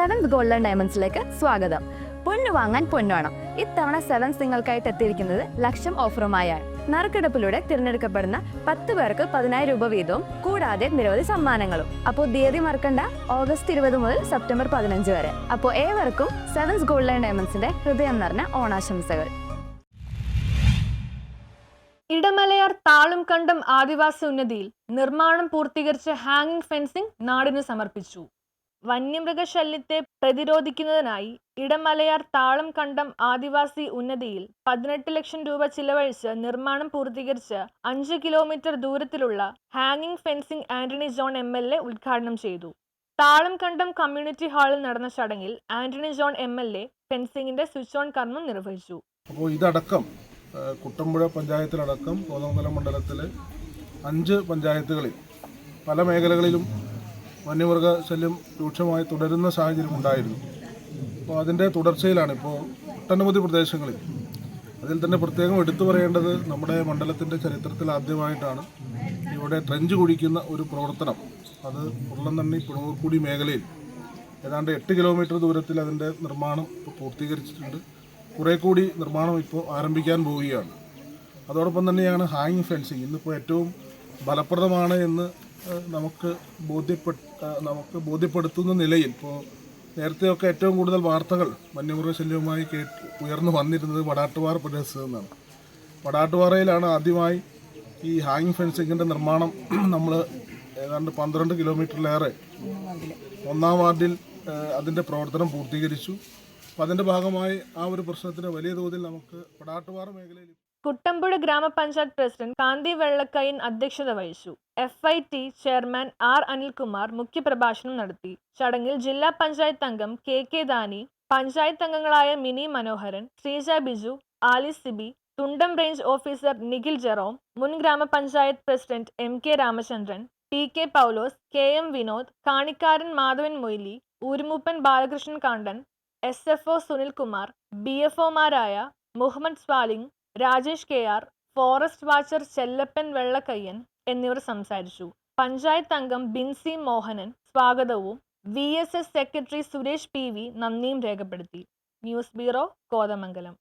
Seventh golden ഡയമണ്ട്സിലേക്ക് സ്വാഗതം. പൊന്നു വാങ്ങാൻ പൊന്നുവേണം ഇത്തവണ സെവൻസ് നിങ്ങൾക്കായിട്ട് എത്തിയിരിക്കുന്നത് ലക്ഷം ഓഫറുമായാണ് നറുക്കെടുപ്പിലൂടെ തിരഞ്ഞെടുക്കപ്പെടുന്ന പത്ത് പേർക്ക് പതിനായിരം രൂപ വീതവും കൂടാതെ നിരവധി സമ്മാനങ്ങളും. അപ്പോൾ തീയതി മറക്കണ്ട ഓഗസ്റ്റ് ഇരുപത് മുതൽ സെപ്റ്റംബർ പതിനഞ്ച് വരെ. അപ്പോൾ ഏവർക്കും സെവൻസ് ഗോൾഡൻ ഡയമണ്ട്സിന്റെ ഹൃദയം നിറഞ്ഞ ഓണാശംസകൾ. ഇടമലയാർ താളും കണ്ടം ആദിവാസി ഉന്നതിയിൽ നിർമ്മാണം പൂർത്തീകരിച്ച ഹാങ്ങിങ് ഫെൻസിംഗ് നാടിന് സമർപ്പിച്ചു. വന്യമൃഗശല്യത്തെ പ്രതിരോധിക്കുന്നതിനായി ഇടമലയാർ താളം കണ്ടം ആദിവാസി ഉന്നതിയിൽ പതിനെട്ട് ലക്ഷം രൂപ ചിലവഴിച്ച് നിർമ്മാണം പൂർത്തീകരിച്ച് അഞ്ച് kilometre ദൂരത്തിലുള്ള hanging fencing Antony John M L A ഉദ്ഘാടനം ചെയ്തു. താളം കണ്ടം കമ്മ്യൂണിറ്റി ഹാളിൽ നടന്ന ചടങ്ങിൽ Antony John M L A ഫെൻസിംഗിന്റെ switch on കർമ്മം നിർവഹിച്ചു. അപ്പോൾ ഇതടക്കം കുട്ടമ്പുഴ പഞ്ചായത്തിലടക്കം കോതമംഗലം മണ്ഡലത്തിലെ അഞ്ച് പഞ്ചായത്തുകളിൽ പല മേഖലകളിലും വന്യമൃഗ ശല്യം രൂക്ഷമായി തുടരുന്ന സാഹചര്യം ഉണ്ടായിരുന്നു. അപ്പോൾ അതിന്റെ തുടർച്ചയിലാണ് ഇപ്പോൾ ഒട്ടനവധി പ്രദേശങ്ങളിൽ. അതിൽ തന്നെ പ്രത്യേകം എടുത്തു പറയേണ്ടത് നമ്മുടെ മണ്ഡലത്തിന്റെ ചരിത്രത്തിൽ ആദ്യമായിട്ടാണ് ഇവിടെ ട്രെഞ്ച് കുഴിക്കുന്ന ഒരു പ്രവർത്തനം. അത് ഉരുളന്തണ്ണി പുണൂർക്കുടി മേഖലയിൽ ഏതാണ്ട് എട്ട് കിലോമീറ്റർ ദൂരത്തിൽ അതിന്റെ നിർമ്മാണം ഇപ്പോൾ പൂർത്തീകരിച്ചിട്ടുണ്ട്. കുറേ കൂടി നിർമ്മാണം ഇപ്പോൾ ആരംഭിക്കാൻ പോവുകയാണ്. അതോടൊപ്പം തന്നെയാണ് ഹാങ്ങിങ് ഫെൻസിങ്. ഇന്നിപ്പോൾ ഏറ്റവും ഫലപ്രദമാണ് എന്ന് നമുക്ക് ബോധ്യപ്പെട്ട നമുക്ക് ബോധ്യപ്പെടുത്തുന്ന നിലയിൽ ഇപ്പോൾ നേരത്തെയൊക്കെ ഏറ്റവും കൂടുതൽ വാർത്തകൾ വന്യമൃഗശല്യവുമായി കേട്ട് ഉയർന്നു വന്നിരുന്നത് വടാട്ടുപാറ പ്രദേശത്ത് നിന്നാണ്. വടാട്ടുപാറയിലാണ് ആദ്യമായി ഈ ഹാങ്ങിങ് ഫെൻസിങ്ങിന്റെ നിർമ്മാണം നമ്മൾ ഏതാണ്ട് പന്ത്രണ്ട് കിലോമീറ്ററിലേറെ ഒന്നാം വാർഡിൽ അതിന്റെ പ്രവർത്തനം പൂർത്തീകരിച്ചു. അപ്പം അതിന്റെ ഭാഗമായി ആ ഒരു പ്രശ്നത്തിന് വലിയ തോതിൽ നമുക്ക് വടാട്ടുപാറ മേഖലയിൽ കുട്ടമ്പുഴ ഗ്രാമപഞ്ചായത്ത് പ്രസിഡന്റ് കാന്തി വെള്ളക്കയൻ അധ്യക്ഷത വഹിച്ചു. F I T chairman R Anilkumar മുഖ്യപ്രഭാഷണം നടത്തി. ചടങ്ങിൽ ജില്ലാ പഞ്ചായത്ത് അംഗം കെ കെ ദാനി പഞ്ചായത്ത് അംഗങ്ങളായ മിനി മനോഹരൻ ശ്രീജ ബിജു ആലി സിബി തുണ്ടം റേഞ്ച് ഓഫീസർ നിഖിൽ ജെറോം മുൻ gramapanchayat president M K Ramachandran T K Paulose K M Vinod കാണിക്കാരൻ Madhavan Moily ഊരുമൂപ്പൻ Balakrishnan Kandan S F O Sunilkumar B F ഒമാരായ Muhammad സ്വാലിംഗ് Rajesh K R forest watcher Chellappan Vellakkayyan എന്നിവർ സംസാരിച്ചു. പഞ്ചായത്ത് അംഗം ബിൻസി മോഹനൻ സ്വാഗതവും V S S secretary Suresh P V നന്ദിയും രേഖപ്പെടുത്തി. News bureau Kothamangalam.